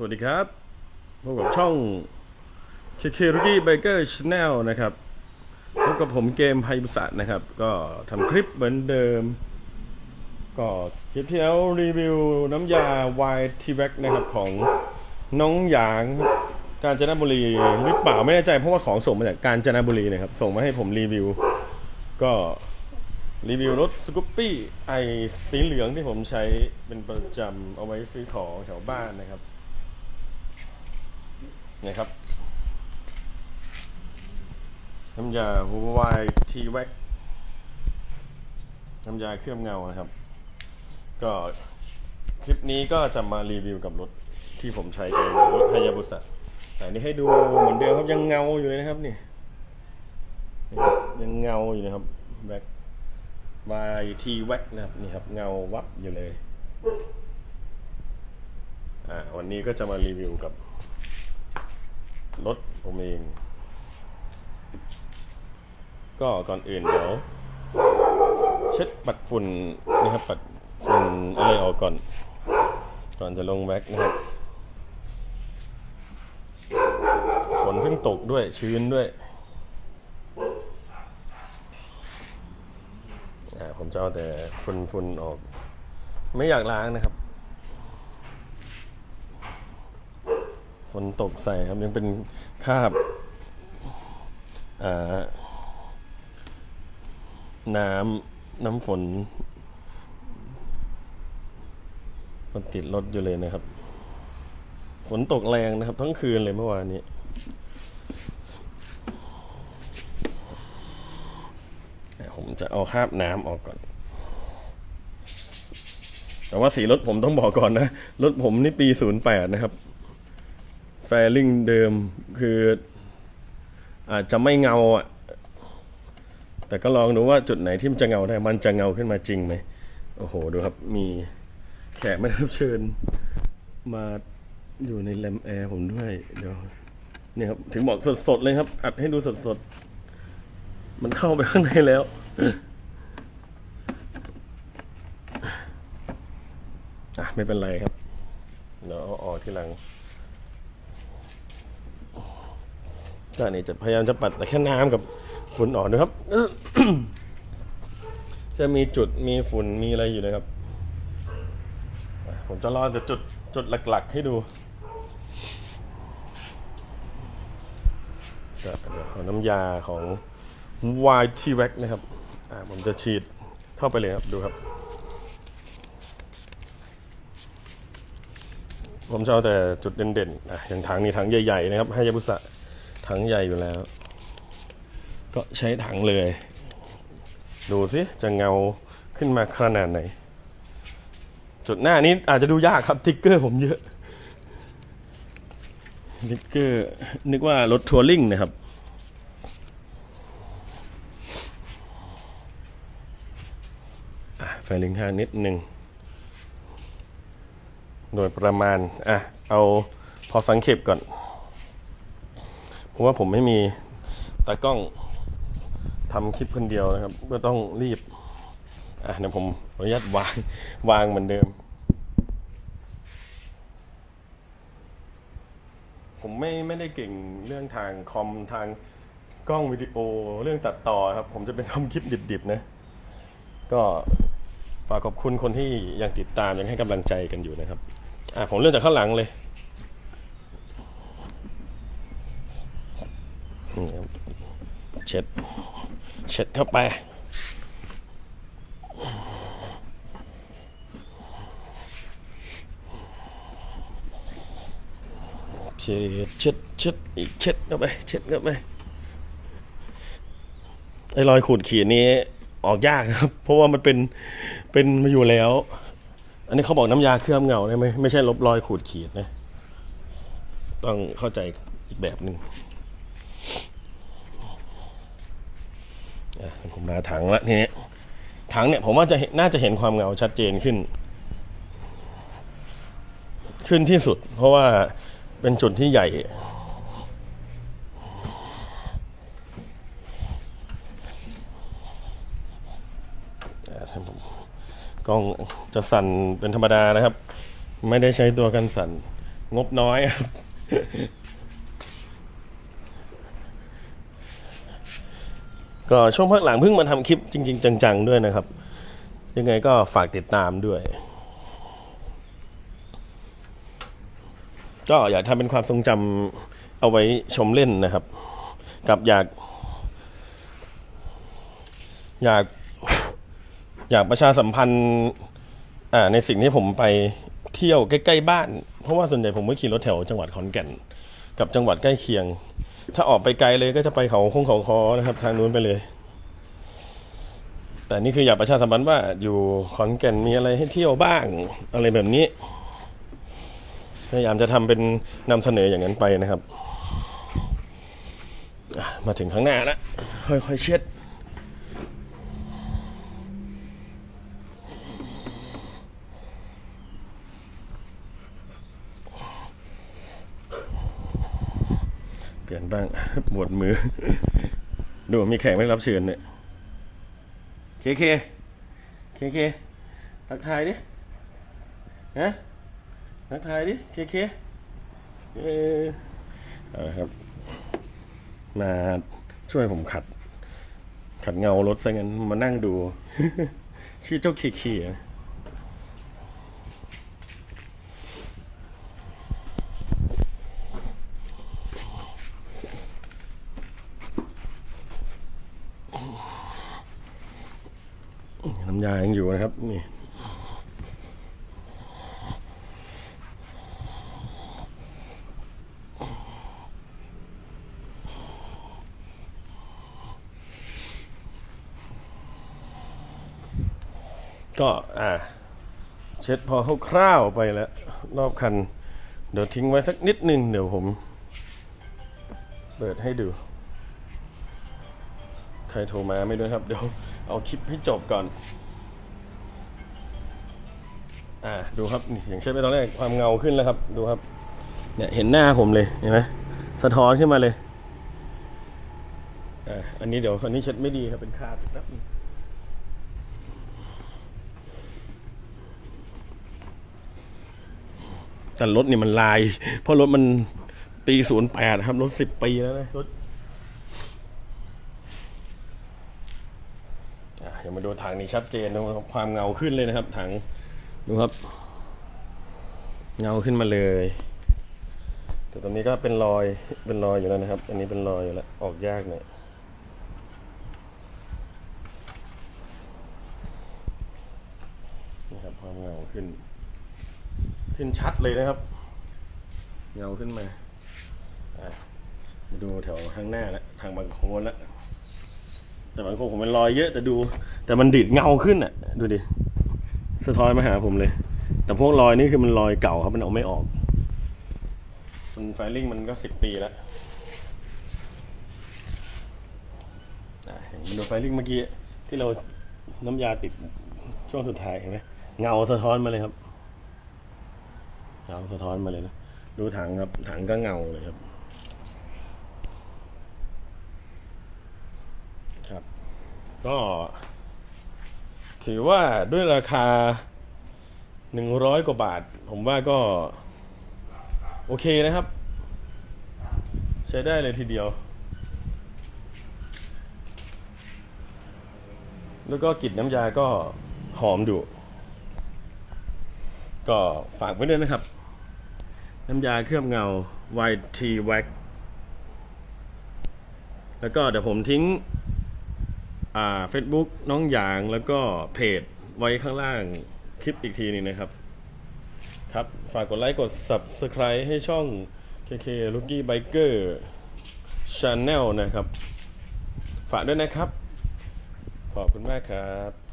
สวัสดีครับพบกับช่อง KK Rookie Biker Channel นะครับพบกับผมเกมไฮบุษะนะครับ ก็ทำคลิปเหมือนเดิม ก็คลิปที่แล้วรีวิวน้ำยา White t v a c นะครับของน้องหยางกาญจนบุรีหรือเปล่าไม่แน่ใจเพราะว่าของส่งมาจากกาญจนบุรีนะครับ ส่งมาให้ผมรีวิว ก็รีวิวรถสกูปปี้ไอสีเหลืองที่ผมใช้เป็นประจำเอาไว้ซื้อของแถวบ้านนะครับ นะครับน้ำยา Y T w a c น้ำยาเคลือบเงานะครับ ก็คลิปนี้ก็จะมารีวิวกับรถที่ผมใช้เป็นรถไฮยาบุสะแต่นี่ให้ดูเหมือนเดิมครับยังเงาอยู่เลยนะครับนี่ยังเงาอยู่นะครับแบ็ค Y T w a c นะครับนี่ครับเงาวับอยู่เลยอ่าวันนี้ก็จะมารีวิวกับ รถผมเอง ก็ก่อนอื่นเดี๋ยว เช็ดปัดฝุ่นนะครับ ปัดฝุ่นอะไรออกก่อน ก่อนจะลงแว็กนะครับฝนเพิ่งตกด้วยชื้นด้วยผมจะเอาแต่ฝุ่นฝุ่นออก ไม่อยากล้างนะครับ ฝนตกใส่ครับยังเป็นคราบาน้ำน้ำฝนมันติดรถอยู่เลยนะครับ ฝนตกแรงนะครับ ทั้งคืนเลยเมื่อวานนี้ ผมจะเอาคราบน้ำออกก่อน แต่ว่าสีรถผมต้องบอกก่อนนะ รถผมนี่ปี 08 นะครับ แฟลิงเดิมคืออาจจะไม่เงาอะ แต่ก็ลองดูว่าจุดไหนที่มันจะเงาได้ มันจะเงาขึ้นมาจริงไหม โอ้โห ดูครับ มีแขกไม่รับเชิญ มาอยู่ในแลมแอร์ผมด้วย เดี๋ยวนี่ครับ ถึงบอกสดๆเลยครับ อัดให้ดูสดๆ มันเข้าไปข้างในแล้วอะไม่เป็นไรครับ เดี๋ยวเอาออกทีหลัง ก็นี่จะพยายามจะปัดแต่แค่น้ำกับฝุ่นออกนะครับ จะมีจุดมีฝุ่นมีอะไรอยู่นะครับ ผมจะรองจะจุดจุดหลัก ๆ ให้ดูเดี๋ยวเอาน้ำยาของ YT w a c นะครับผมจะฉีดเข้าไปเลยครับดูครับ ผมจะเอาแต่จุดเด่นๆออย่างถังนี้ถังใหญ่ ๆ นะครับให้ยาบุสะ ถังใหญ่อยู่แล้ว ก็ใช้ถังเลย ดูสิจะเงาขึ้นมาขนาดไหน จุดหน้านี้อาจจะดูยากครับติ๊กเกอร์ผมเยอะติ๊กเกอร์นึกว่ารถทัวริงนะครับไฟลิงข้านิดหนึ่งโดยประมาณ อะ เอาพอสังเขปก่อน ราะว่าผมไม่มีตากล้องทำคลิปคนเดียวนะครับ ก็ต้องรีบ อะเดี๋ยวผมออนุญาตวางวางเหมือนเดิม ผมไม่ไม่ได้เก่งเรื่องทางคอมทางกล้องวิดีโอเรื่องตัดต่อครับ ผมจะเป็นทำคลิปดิบๆนะ ก็ฝากขอบคุณคนที่ยังติดตามยังให้กำลังใจกันอยู่นะครับ อะผมเริ่มจากข้างหลังเลย นี่ครับ เช็ดเช็ดเข้าไปเช็ดเช็ดเช็ดอีกเช็ดเข้าไปเช็ดเข้าไปไอ้รอยขูดขีดนี้ออกยากนะครับ เพราะว่ามันเป็นเป็นมาอยู่แล้ว อันนี้เขาบอกน้ำยาเคลือบเงาได้ไหมไม่ใช่ลบรอยขูดขีดนะ ต้องเข้าใจอีกแบบหนึ่ง อะ ผมมาถังละทีนี้ถังเนี่ยผมว่าจะน่าจะเห็นความเงาชัดเจนขึ้น ขึ้นที่สุด เพราะว่าเป็นจุดที่ใหญ่กล้องจะสั่นเป็นธรรมดานะครับ ไม่ได้ใช้ตัวกันสั่นงบน้อยครับ ก็ช่วงพักหลังเพิ่งมาทำคลิปจริง ๆ จัง ๆ ด้วยนะครับ ยังไงก็ฝากติดตามด้วย ก็อยากทำเป็นความทรงจำเอาไว้ชมเล่นนะครับ กับอยาก อยากอยากประชาสัมพันธ์อ่าในสิ่งที่ผมไปเที่ยวใกล้ ๆ บ้าน เพราะว่าส่วนใหญ่ผมก็ขี่รถแถวจังหวัดขอนแก่น กับจังหวัดใกล้เคียง ถ้าออกไปไกลเลยก็จะไปเขาคงเขาคอนะครับ ทางนู้นไปเลย แต่นี่คืออยากประชาสัมพันธ์ว่าอยู่ขอนแก่นมีอะไรให้เที่ยวบ้าง อะไรแบบนี้พยายามจะทำเป็นนำเสนออย่างนั้นไปนะครับ มาถึงข้างหน้าแล้วค่อยๆเช็ด เปลี่ยนบ้างปวดมือ ดูมีแขกไม่รับเชิญเนี่ยเคเคเคเคทักทายดิฮะทักทายดิเคเคเออาครับ มาช่วยผมขัด ขัดเงารถซะงั้นมานั่งดู ชื่อเจ้าเคเค น้ำยายังอยู่นะครับนี่ก็อ่าเช็ดพอคร่าวๆไปแล้ว รอบคัน เดี๋ยวทิ้งไว้สักนิดนึง เดี๋ยวผม เปิดให้ดู ใครโทรมาไม่รู้ครับ เดี๋ยว เอาคลิปให้จบก่อน อ่าดูครับนี่อย่างเช่นไปตอนแรกความเงาขึ้นแล้วครับ ดูครับเนี่ยเห็นหน้าผมเลยเห็นไหมสะท้อนขึ้นมาเลยอ่าอันนี้เดี๋ยวอันนี้เช็ดไม่ดีครับเป็นคราบแป๊บนึงแต่รถนี่มันลาย เพราะรถมันปีศูนย์แปดครับ รถสิบปีแล้วนะรถ อะเดี๋ยว มาดูถังนี้ชัดเจนนะครับความเงาขึ้นเลยนะครับ ถังดูครับ เงาขึ้นมาเลย แต่ตรงนี้ก็เป็นรอยเป็นรอยอยู่แล้วนะครับ อันนี้เป็นรอยอยู่แล้วออกยากหน่อยนี่ครับความเงาขึ้น ขึ้นชัดเลยนะครับ เงาขึ้นมามาดูแถวข้างหน้าแล้วทางบางโคนแล้ว แต่บางคนผมเป็นรอยเยอะแต่ดู แต่มันดิดเงาขึ้นอะ ดูดิ สะท้อนมาหาผมเลย แต่พวกรอยนี่คือมันรอยเก่าครับมันเอาไม่ออก มันไฟลิ่งมันก็สิบปีแล้วเห็นมันดูไฟลิ่งเมื่อกี้ที่เราน้ำยาติดช่วงสุดท้ายเห็นไหมเงาสะท้อนมาเลยครับเงาสะท้อนมาเลยนะดูถังครับถังก็เงาเลยครับ ก็ ถือว่าด้วยราคาหนึ่งร้อยกว่าบาท ผมว่าก็ โอเคนะครับ ใช้ได้เลยทีเดียว แล้วก็กลิ่นน้ำยาก็หอมดูก็ฝากไว้ด้วยนะครับ น้ำยาเคลือบเงา YT Wax แล้วก็เดี๋ยวผมทิ้ง อ่า Facebook น้องหยางแล้วก็เพจไว้ข้างล่างคลิปอีกทีหนึงนะครับ ครับ ฝากกดไลค์กด Subscribe ให้ช่อง KK Rookie Biker Channel นะครับ ฝากด้วยนะครับ ขอบคุณมากครับ